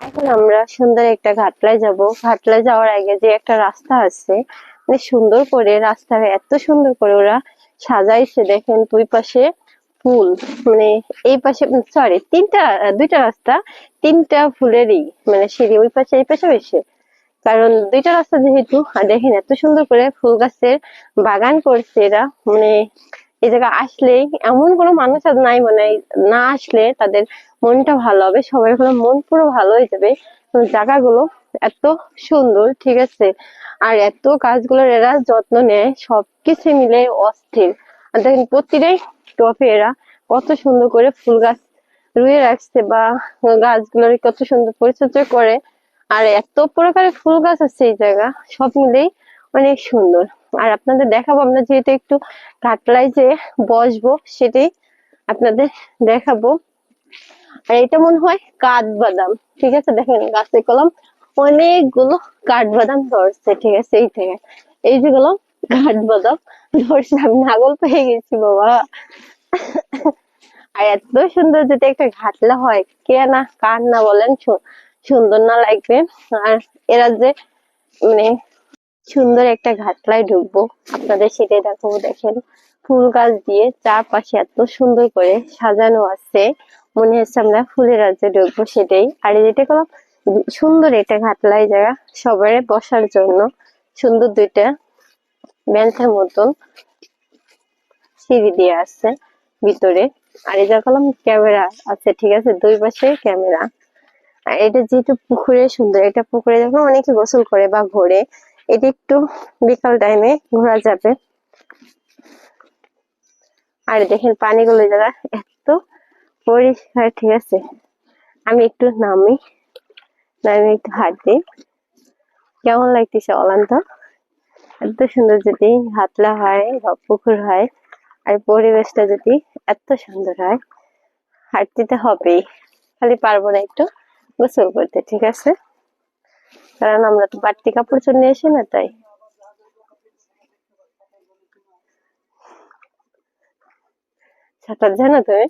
এখন আমরা সুন্দর একটা ঘাটলায় যাব। ঘাটলায় যাওয়ার আগে যে একটা রাস্তা আছে মানে সুন্দর করে রাস্তা এত সুন্দর করে ওরা সাজাইছে দেখেন দুই পাশে ফুল মানে এই পাশে সরি তিনটা, দুইটা রাস্তা, তিনটা ফুলেরই মানে সিঁড়ি ওই পাশে, এই পাশে বেশি। কারণ দুইটা রাস্তা যেহেতু, আর দেখেন এত সুন্দর করে ফুল গাছের বাগান করছে এরা মানে এই জায়গা আসলে এমন কোনো মানুষ আর নাই মানে না আসলে তাদের মনটা ভালো হবে, সবাই হলো মন পুরো ভালো হয়ে যাবে। জায়গাগুলো এত সুন্দর, ঠিক আছে? আর এত গাছগুলোর এরা যত্ন নেয়, সবকিছু মিলে অস্থির। আর দেখেন প্রতিটাই টপে এরা কত সুন্দর করে ফুল গাছ রুয়ে রাখছে বা গাছগুলোর কত সুন্দর পরিচর্যা করে। আর এত প্রকারের ফুল গাছ আছে এই জায়গা, সব মিলেই অনেক সুন্দর। আর আপনাদের দেখাবো, আমরা যেহেতু একটু কাটলাই যে বসবো সেটাই আপনাদের দেখাবো। আর এটা মনে হয় কাঠবাদাম, ঠিক আছে? দেখেন, গাছে কলম অনেকগুলো কাঠবাদাম ধরছে, ঠিক আছে? এই থেকে। এই যেগুলো কাঠবাদাম, ধরছে, আমি নাগল পেয়ে গেছি, বাবা। আর এত সুন্দর যদি একটা ঘাটলা হয়, কে না, কার না বলেন সুন্দর না লাগবে। আর এরা যে মানে সুন্দর একটা ঘাটলায় ঢুকবো। আপনাদের সেটাই দেখাবো দেখেন, ফুল গাছ দিয়ে চারপাশে এত সুন্দর করে সাজানো আছে। মনে হচ্ছে আমরা ফুলের রাজ্যে ঢুকবো সেটাই। আর যেটা কোনো সুন্দর একটা ঘাটলাই জায়গা সবার বসার জন্য সুন্দর দুইটা বেঞ্চের মতন সিঁড়ি দিয়ে আছে ভিতরে। আর এই জায়গা ক্যামেরা আছে, ঠিক আছে, দুই পাশে ক্যামেরা। আর এটা যেহেতু পুকুরে সুন্দর, এটা পুকুরে যখন অনেকে গোসল করে বা ঘোরে। এটা একটু বিকাল টাইমে ঘোরা যাবে। আর দেখেন পানিগুলো যারা এত পরিষ্কার, ঠিক আছে? আমি একটু নামি নামি একটু দিই কেমন লাগতেছে বলেন তো এত সুন্দর যদি হাতলা হয় বা পুকুর হয়, আর পরিবেশটা যদি এত সুন্দর হয়, হাঁটতে হবেই। খালি পারব না একটু গোসল করতে, ঠিক আছে? কারণ আমরা তো বাড়তি কাপড় চলে এসি না তাই। সাঁতার জানো তুমি